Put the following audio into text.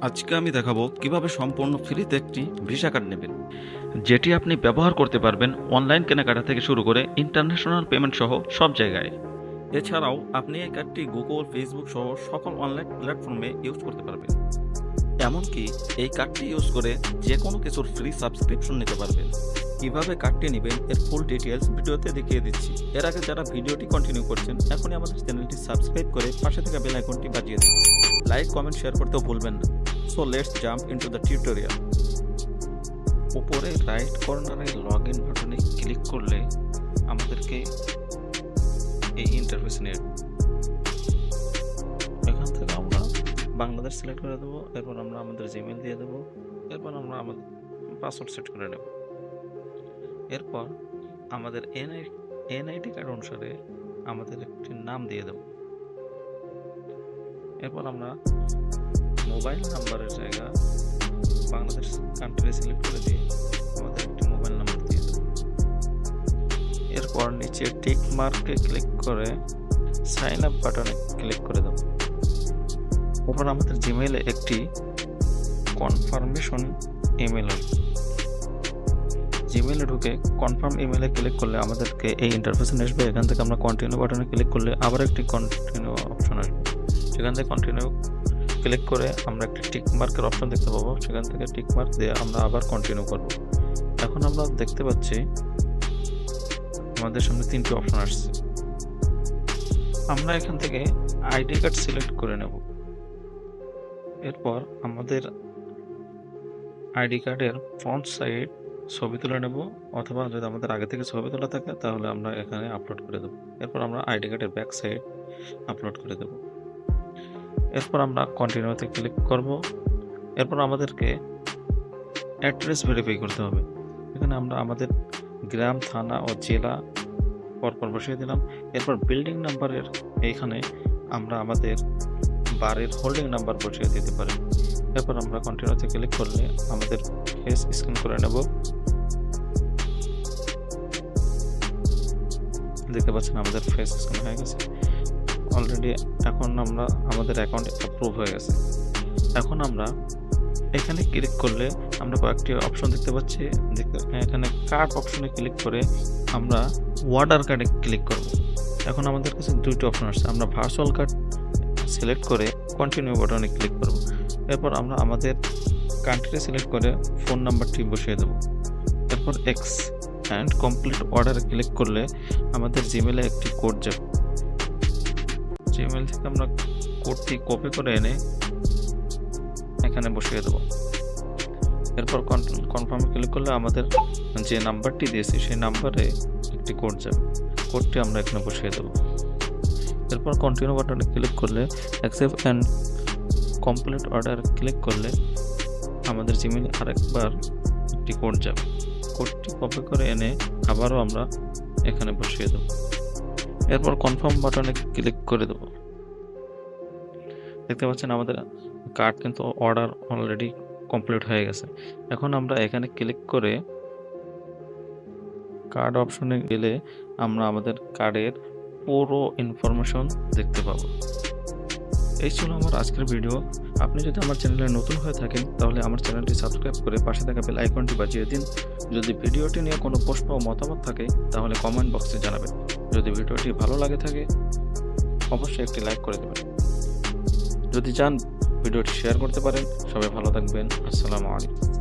আজকে আমি দেখাবো কীভাবে সম্পূর্ণ ফ্রিতে একটি ভিসা কার্ড নেবেন। যেটি আপনি ব্যবহার করতে পারবেন অনলাইন কেনাকাটা থেকে শুরু করে ইন্টারন্যাশনাল পেমেন্ট সহ সব জায়গায়। এছাড়াও আপনি এই কার্ডটি গুগল ফেসবুক সহ সকল অনলাইন প্ল্যাটফর্মে ইউজ করতে পারবেন। এমনকি এই কার্ডটি ইউজ করে যে কোনো কিছুর ফ্রি সাবস্ক্রিপশন নিতে পারবেন। কীভাবে কার্ডটি নেবেন এর ফুল ডিটেলস ভিডিওতে দেখিয়ে দিচ্ছি। এর আগে যারা ভিডিওটি কন্টিনিউ করছেন, এখনই আমাদের চ্যানেলটি সাবস্ক্রাইব করে পাশে থাকা বেল আইকনটি বাজিয়ে দিন। লাইক কমেন্ট শেয়ার করতেও ভুলবেন না। So let's jump into the tutorial উপরে রাইট কর্নারে লগ ইন বাটনে ক্লিক করলে আমাদেরকে এই ইন্টারফেস নিয়ে এখান থেকে আমরা বাংলাদেশ সিলেক্ট করে দেবো, এরপর আমরা আমাদের জিমেল দিয়ে দেবো, এরপর আমরা আমাদের পাসওয়ার্ড সেট করে নেব। এরপর আমাদের এনআই, এনআইডি কার্ড অনুসারে আমাদের একটি নাম দিয়ে দেব। এরপর আমরা মোবাইল নাম্বারের জায়গা বাংলাদেশ কান্ট্রি সিলেক্ট করে দিয়ে আমাদের একটি মোবাইল নাম্বার দিয়ে দেব। এরপর নিচে টিক মার্কে ক্লিক করে সাইন আপ বাটনে ক্লিক করে দেব। এরপর আমাদের জিমেইলে একটি কনফার্মেশন ইমেল আসবে। জিমেইলে ঢুকে কনফার্ম ইমেলে ক্লিক করলে আমাদেরকে এই ইন্টারফেসে নিয়ে আসবে। এখান থেকে আমরা কন্টিনিউ বাটনে ক্লিক করলে আবার একটি কন্টিনিউ অপশন আসবে। সেখান থেকে কন্টিনিউ ক্লিক করে আমরা একটি টিক মার্কের অপশন দেখতে পাবো। সেখান থেকে টিক মার্ক দিয়ে আমরা আবার কন্টিনিউ করব। এখন আমরা দেখতে পাচ্ছি আমাদের সামনে তিনটি অপশন আসছে। আমরা এখান থেকে আইডি কার্ড সিলেক্ট করে নেব। এরপর আমাদের আইডি কার্ডের ফ্রন্ট সাইড ছবি তুলে নেব, অথবা যদি আমাদের আগে থেকে ছবি তোলা থাকে, তাহলে আমরা এখানে আপলোড করে দেবো। এরপর আমরা আইডি কার্ডের ব্যাক সাইড আপলোড করে দেবো। এরপর আমরা কন্টিনিউতে ক্লিক করব। এরপর আমাদেরকে অ্যাড্রেস ভেরিফাই করতে হবে। এখানে আমরা আমাদের গ্রাম, থানা ও জেলা পরপর বসিয়ে দিলাম। এরপর বিল্ডিং নাম্বারের এইখানে আমরা আমাদের বাড়ির হোল্ডিং নাম্বার বসিয়ে দিতে পারি। এরপর আমরা কন্টিনিউতে ক্লিক করলে আমাদের ফেস স্ক্যান করে নেব। দেখতে পাচ্ছেন আমাদের ফেস স্ক্যান হয়ে গেছে। অলরেডি এখন আমরা, আমাদের অ্যাকাউন্ট অ্যাপ্রুভ হয়ে গেছে। এখন আমরা এখানে ক্লিক করলে আমরা কয়েকটি অপশন দেখতে পাচ্ছি। এখানে কার্ড অপশনে ক্লিক করে আমরা ওয়াটার কার্ডে ক্লিক করব। এখন আমাদের কাছে দুইটি অপশন আসছে। আমরা ভার্চুয়াল কার্ড সিলেক্ট করে কন্টিনিউ বাটনে ক্লিক করব। এরপর আমরা আমাদের কান্ট্রি সিলেক্ট করে ফোন নাম্বারটি বসিয়ে দেবো। এরপর accept and complete order click করলে আমাদের জিমেলে একটি কোড যাবে। জিমেল থেকে আমরা কোডটি কপি করে এনে এখানে বসিয়ে দেবো। এরপর কনফার্মে ক্লিক করলে আমাদের যে নাম্বারটি দিয়েছি, সেই নাম্বারে একটি কোড যাবে। কোডটি আমরা এখানে বসিয়ে দেবো। এরপর কন্টিনিউ বাটনে ক্লিক করলে accept and complete order click করলে আমাদের জিমেল আরেকবার একটি কোড যাবে। কোডটি কপি করে এনে আবারও আমরা এখানে বসিয়ে দেবো। এরপর কনফার্ম বাটনে ক্লিক করে দেবো। দেখতে পাচ্ছেন আমাদের কার্ড কিন্তু অর্ডার অলরেডি কমপ্লিট হয়ে গেছে। এখন আমরা এখানে ক্লিক করে কার্ড অপশনে গেলে আমরা আমাদের কার্ডের পুরো ইনফরমেশন দেখতে পাবো। এই ছিল আমার আজকের ভিডিও। আপনি যদি আমার চ্যানেলে নতুন হয়ে থাকেন, তাহলে আমার চ্যানেলটি সাবস্ক্রাইব করে পাশে থাকা বেল আইকনটি বাজিয়ে দিন। যদি ভিডিওটি নিয়ে কোনো প্রশ্ন ও মতামত থাকে, তাহলে কমেন্ট বক্সে জানাবেন। যদি ভিডিওটি ভালো লাগে থাকে, অবশ্যই একটি লাইক করে দেবেন। যদি চান ভিডিওটি শেয়ার করতে পারেন, সবাই ভালো থাকবেন। আসসালামু আলাইকুম।